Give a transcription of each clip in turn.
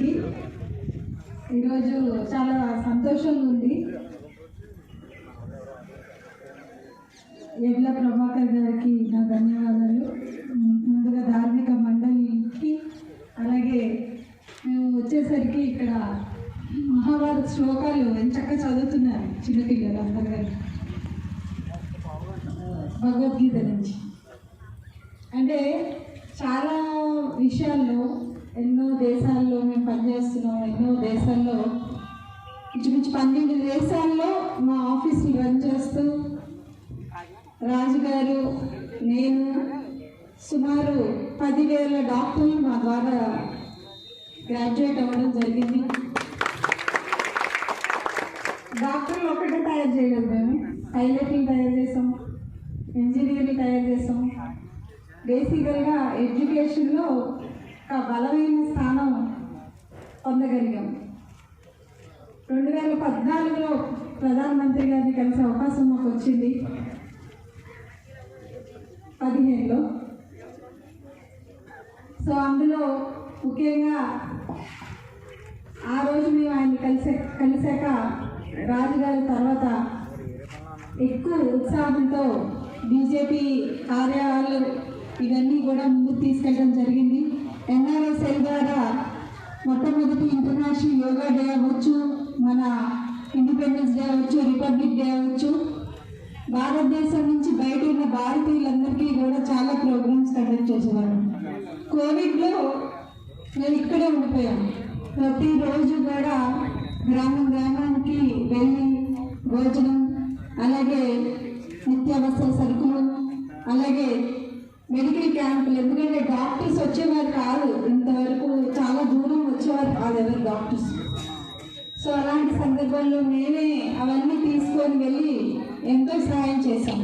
గారికి ఈరోజు చాలా సంతోషంగా ఉంది. ఎడ్ల ప్రభాకర్ గారికి నా ధన్యవాదాలు. ముందుగా ధార్మిక మండలికి అలాగే మేము వచ్చేసరికి ఇక్కడ మహాభారత శ్లోకాలు ఎంచక్క చదువుతున్నారు చిన్నపిల్లలు అందరు భగవద్గీత నుంచి. అంటే చాలా విషయాల్లో ఎన్నో దేశాల్లో మేము పనిచేస్తున్నాం ఎన్నో దేశాల్లో ఇంచుమించు పన్నెండు దేశాల్లో మా ఆఫీసులు రన్ చేస్తూ రాజుగారు నేను సుమారు పదివేల డాక్టర్లు మా ద్వారా గ్రాడ్యుయేట్ అవ్వడం జరిగింది. డాక్టర్లు ఒకటే తయారు చేయలేదు మేము. పైలట్ని తయారు చేసాం ఇంజనీర్ని తయారు చేసాం. బేసికల్గా ఎడ్యుకేషన్లో ఒక బలమైన స్థానం పొందగలిగాం. రెండు వేల పద్నాలుగులో ప్రధానమంత్రి గారిని కలిసే అవకాశం మాకు వచ్చింది. పదిహేనులో. సో అందులో ముఖ్యంగా ఆ రోజు మేము ఆయన కలిసే కలిసాక రాజుగారి తర్వాత ఎక్కువ ఉత్సాహంతో బీజేపీ కార్యాలయాలు ఇవన్నీ కూడా ముందుకు తీసుకెళ్ళడం జరిగింది. మొట్టమొదటి ఇంటర్నేషనల్ యోగా డే అవ్వచ్చు మన ఇండిపెండెన్స్ డే అవ్వచ్చు రిపబ్లిక్ డే అవ్వచ్చు. భారతదేశం నుంచి బయట ఉన్న భారతీయులందరికీ కూడా చాలా ప్రోగ్రామ్స్ కండక్ట్ చేసేవారు. కోవిడ్లో నేను ఇక్కడే ఉండిపోయాను. ప్రతిరోజు కూడా గ్రామం గ్రామానికి వెళ్ళి భోజనం అలాగే నిత్యావసర సరుకులు అలాగే మెడికల్ క్యాంపులు ఎందుకంటే డాక్టర్స్ వచ్చేవారు కాదు. ఇంతవరకు చాలా దూరం వచ్చేవారు కాదు ఎవరు డాక్టర్స్ సో అలాంటి సందర్భంలో మేమే అవన్నీ తీసుకొని వెళ్ళి ఎంతో సహాయం చేశాం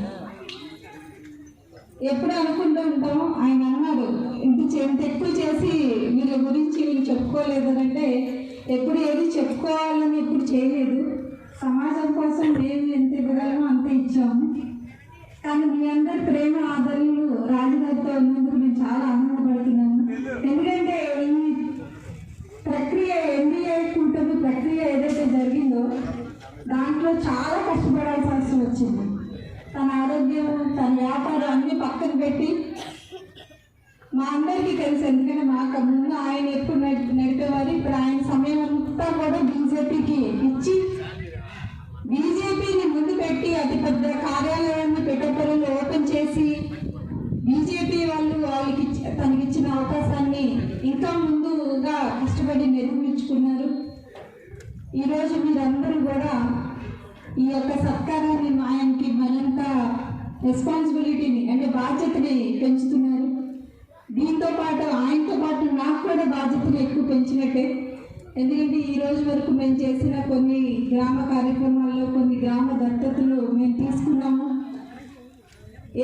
ఎప్పుడు అనుకుంటూ ఉంటాం ఆయన అన్నారు ఇంత ఎక్కువ చేసి వీళ్ళ గురించి వీళ్ళు చెప్పుకోలేదు అంటే ఎప్పుడు ఏది చెప్పుకోవాలని ఎప్పుడు చేయలేదు. సమాజం కోసం మేము ఎంత ఇవ్వగలమో అంత ఇచ్చాము. కానీ మీ అందరి ప్రేమ ఆదరణలు రాజుగారితో ఉన్నందుకు మేము చాలా ఆనందపడుతున్నాము ఎందుకంటే ఈ ప్రక్రియ ఎన్డీఏ కూటమి ప్రక్రియ ఏదైతే జరిగిందో దాంట్లో చాలా కష్టపడాల్సి వచ్చింది. తన ఆరోగ్యం తన వ్యాపారం అన్ని పక్కన పెట్టి మా అందరికీ తెలుసు ఎందుకంటే మాకు ముందు ఆయన ఎప్పుడు నడి- నడిపేవారు ఇప్పుడు ఆయన సమయం అంతా కూడా బీజేపీకి ఇచ్చి బీజేపీని ముందు పెట్టి అతిపెద్ద కార్యాలయాన్ని తనకి ఇచ్చిన అవకాశాన్ని ఇంకా ముందుగా కష్టపడి నిర్మించుకున్నారు ఈరోజు మీరందరూ కూడా ఈ యొక్క సత్కారాన్ని మా ఆయనకి మరింత రెస్పాన్సిబిలిటీని అంటే బాధ్యతని పెంచుతున్నారు. దీంతో పాటు ఆయనతో పాటు నాకు కూడా బాధ్యతను ఎక్కువ పెంచినట్టే. ఎందుకంటే ఈ రోజు వరకు మేము చేసిన కొన్ని గ్రామ కార్యక్రమాల్లో కొన్ని గ్రామ దత్తతలు మేము తీసుకున్నాము.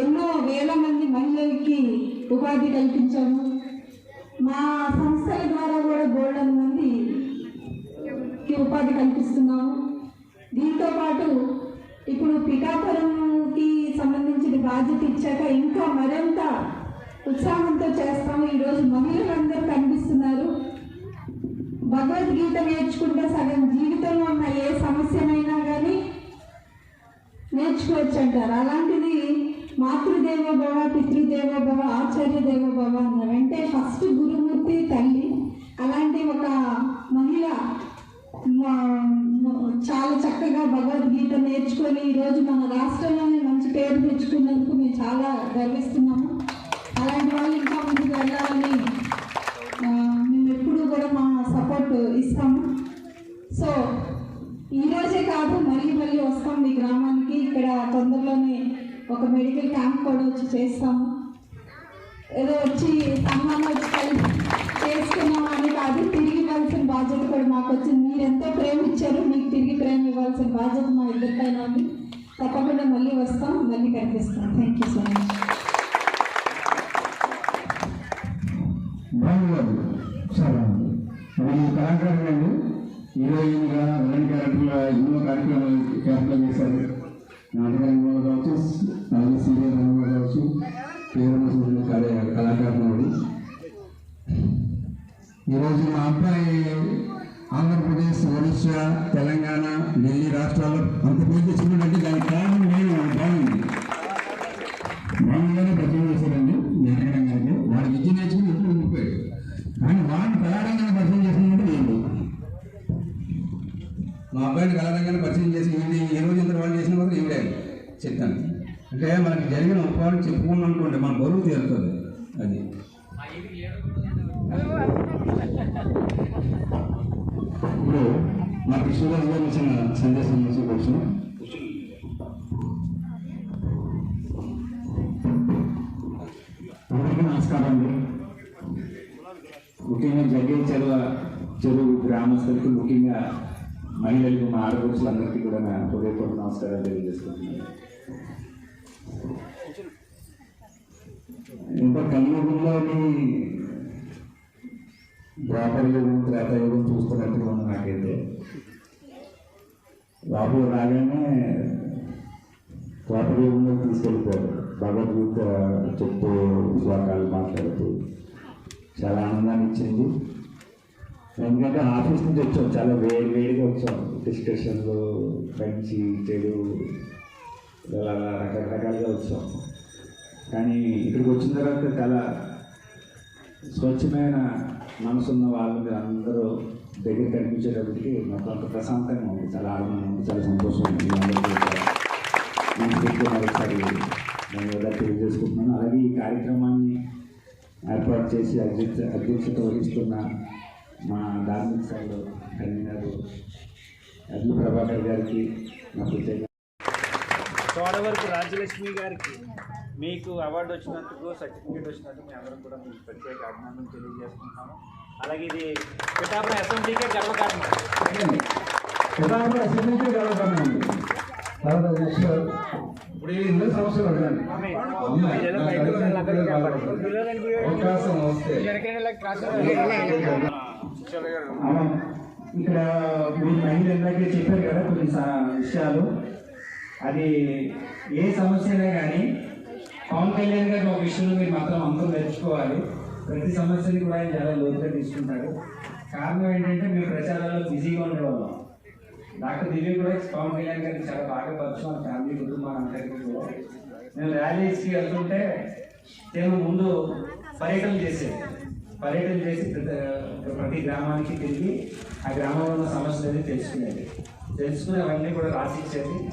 ఎన్నో వేల మంది మహిళలకి ఉపాధి కల్పించాము. మా సంస్థల ద్వారా కూడా గోల్డెన్ మందికి ఉపాధి కల్పిస్తున్నాము. దీంతో పాటు ఇప్పుడు పిఠాపురంకి సంబంధించిన బాధ్యత ఇచ్చాక ఇంకా మరింత ఉత్సాహంతో చేస్తాము. ఈరోజు మహిళలందరూ కనిపిస్తున్నారు. భగవద్గీత నేర్చుకుంటే సగం జీవితంలో ఉన్న ఏ సమస్యనైనా కానీ నేర్చుకోవచ్చు అంటారు అలాంటిది మాతృదేవ భవ పితృదేవ భవ ఆచార్య దేవ భవ అన్నారు అంటే ఫస్ట్ గురుమూర్తి తల్లి. అలాంటి ఒక మహిళ చాలా చక్కగా భగవద్గీత నేర్చుకొని ఈరోజు మన రాష్ట్రంలోనే మంచి పేరు తెచ్చుకున్నందుకు మేము చాలా గర్విస్తున్నాము. అలాంటి వాళ్ళు ఇంకా ముందుకు వెళ్ళాలని మేము ఎప్పుడూ కూడా మా సపోర్ట్ ఇస్తాము. సో ఈ రోజే కాదు మళ్ళీ మళ్ళీ వస్తాం మీ గ్రామానికి. ఒక మెడికల్ క్యాంప్ కూడా వచ్చి చేస్తాము ఏదో వచ్చి సన్మానం వచ్చి కలిసి చేసుకున్నాం అని కాదు తిరిగి ఇవ్వాల్సిన బాధ్యత కూడా మాకు వచ్చింది. మీరు ఎంతో ప్రేమ ఇచ్చారు మీకు తిరిగి ప్రేమ ఇవ్వాల్సిన బాధ్యత మా ఇద్దరిపైన ఉంది. తప్పకుండా మళ్ళీ వస్తాం మళ్ళీ కనిపిస్తాం. థ్యాంక్ యూ సో మచ్ బాగుంది చాలా ఎన్నో కార్యక్రమాలు కావచ్చు పేరు కళాకారులు ఈరోజు మా అబ్బాయి ఆంధ్రప్రదేశ్ ఒడిశా తెలంగాణ ఢిల్లీ రాష్ట్రాల్లో అంత పూజ తెచ్చుకున్నట్టు దానికి కారణం నేను బాగుంది. బాగుందని పరిచయం చేశారండి నారాయణ గారికి వాడి విద్య నేర్చుకుని ఎప్పుడు ఉండిపోయాడు. కానీ వాడిని కళారంగాన్ని పరిచయం చేసినట్టు ఏంటి మా అబ్బాయిని కళారంగాన్ని పరిచయం చేసి ఈ ఏ రోజు ఇంత వాళ్ళు చేసిన మాత్రం ఈవిడే చెప్తాను. అంటే మనకి జరిగిన ఉపవాసం చెప్పుకున్నాం అనుకోండి మన బరువు తీరుతుంది. అది. ఇప్పుడు మా కృష్ణదాస్ గారు ఇచ్చిన సందేశం నుంచి కూర్చొని అందరికీ నమస్కారం అండి. ముఖ్యంగా జగే చెరువు చెరువు గ్రామస్తులకు ముఖ్యంగా మహిళలకు మా ఆడపడుచులందరికీ కూడా నా హృదయపూర్వక నమస్కారాలు తెలియజేస్తున్నాను. ఇంత కలియుగంలోని ద్వాపర యుగం త్రేతాయుగం చూస్తున్నట్టుగా ఉంది నాకైతే. లోపల రాగానే ద్వాపరయుగంలో తీసుకెళ్ళిపోయారు. భగవద్గీత చెప్తూ శ్లోకాలు మాట్లాడుతూ చాలా ఆనందాన్ని ఇచ్చింది. ఎందుకంటే ఆఫీస్ నుంచి వచ్చాం చాలా వేడి వేడిగా వచ్చాం. డిస్కషన్లు మంచి చెడు ఇలా రకరకాలుగా వచ్చాం. కానీ ఇక్కడికి వచ్చిన తర్వాత చాలా స్వచ్ఛమైన మనసున్న వాళ్ళు మీరు అందరూ దగ్గర కనిపించేటప్పటికి మాకు అంత ప్రశాంతంగా ఉంది. చాలా ఆనందంగా ఉంది చాలా సంతోషం ఉంది. మరొకసారి నేను ఎలా తెలియజేసుకుంటున్నాను. అలాగే ఈ కార్యక్రమాన్ని ఏర్పాటు చేసి అధ్యక్ష అధ్యక్షత వహిస్తున్న మా ధార్మిక సభలో కన్వీనర్ అడ్లు ప్రభాకర్ గారికి నా ప్రత్యేక చోడవరపు రాజ్యలక్ష్మి గారికి మీకు అవార్డు వచ్చినందుకు సర్టిఫికేట్ వచ్చినందుకు మీ అందరం కూడా మీకు ప్రత్యేక అభినందన తెలియజేస్తున్నాము అలాగే ఇది పిఠాపురం అసెంబ్లీకే గర్వకారణం. అసెంబ్లీకి ఇప్పుడు ఎన్నో సంవత్సరాలు అడగండి. అవకాశం వస్తే. ఇక్కడ మీ మహిళ ఇందాకే చెప్పారు కదా కొన్ని విషయాలు. అది ఏ సమస్యనే కానీ పవన్ కళ్యాణ్ గారి ఒక విషయంలో మీరు మాత్రం అందరూ నేర్చుకోవాలి ప్రతి సమస్యని కూడా ఆయన చాలా లోతుగా తీసుకుంటాడు. కారణం ఏంటంటే మేము ప్రచారాల్లో బిజీగా ఉండేవాళ్ళం. డాక్టర్ దివ్య కూడా పవన్ కళ్యాణ్ గారికి చాలా బాగా పరిచయం ఫ్యామిలీ కుటుంబం అందరికీ కూడా. మేము ర్యాలీస్కి వెళ్తుంటే నేను ముందు పర్యటన చేసేది. పర్యటన చేసి ప్రతి- ప్రతి గ్రామానికి తిరిగి ఆ గ్రామంలో ఉన్న సమస్యలు అనేది తెలుసుకునేది. తెలుసుకుని అవన్నీ కూడా రాసిచ్చేది.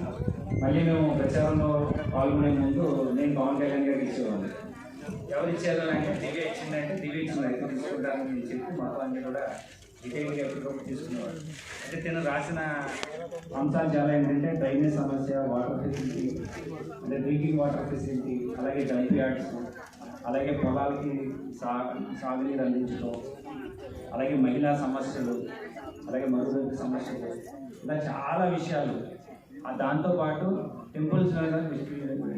మళ్ళీ మేము ప్రచారంలో పాల్గొనే ముందు నేను పవన్ కళ్యాణ్ గారికి ఇచ్చేవాడిని. ఎవరు ఇచ్చారు దివ్య ఇచ్చిందంటే దివ్య ఇచ్చింది అయితే తీసుకుంటానని చెప్పి మొత్తం అన్ని కూడా డీటెయిల్గా ఎప్పటికప్పుడు తీసుకునేవాడు అంటే తిను రాసిన అంశాలు చాలా ఏంటంటే డ్రైనేజ్ సమస్య వాటర్ ఫెసిలిటీ అంటే డ్రింకింగ్ వాటర్ ఫెసిలిటీ అలాగే డంప్ యార్డ్స్ అలాగే పొలాలకి సా సాగునీరు అందించడం అలాగే మహిళా సమస్యలు అలాగే మరుగుదొడ్డి సమస్యలు ఇలా చాలా విషయాలు దాంతోపాటు టెంపుల్స్ మీద దృష్టి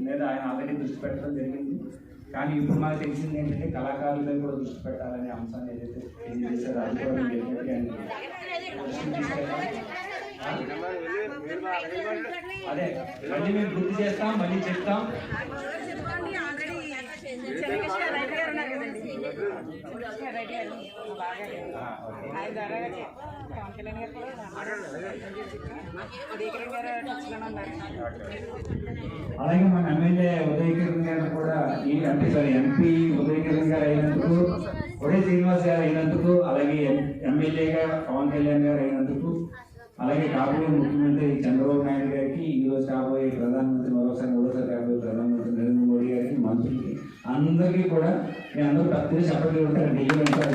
మీద ఆయన ఆల్రెడీ దృష్టి పెట్టడం జరిగింది. కానీ ఇప్పుడు మాకు తెలిసింది ఏంటంటే కళాకారుల మీద కూడా దృష్టి పెట్టాలనే అంశాన్ని ఏదైతే అది కూడా అదే మళ్ళీ మేము గుర్తు చేస్తాం మళ్ళీ చెప్తాం. అలాగే మన ఎమ్మెల్యే ఉదయకిరణ్ గారు కూడా ఈ అంటే సారీ ఎంపీ ఉదయకిరణ్ గారు అయినందుకు ఉదయ శ్రీనివాస్ గారు అయినందుకు అలాగే ఎమ్మెల్యేగా పవన్ కళ్యాణ్ గారు అయినందుకు అలాగే కాబోయే ముఖ్యమంత్రి చంద్రబాబు నాయుడు గారికి ఈరోజు కాబోయే ప్రధానమంత్రి మరోసారి మూడోసారి కాబోయే ప్రధాన అందరికీ కూడా మీ అందరూ పెద్దగా చెప్పగలుగుతారు ఢిల్లీ ఉంటారు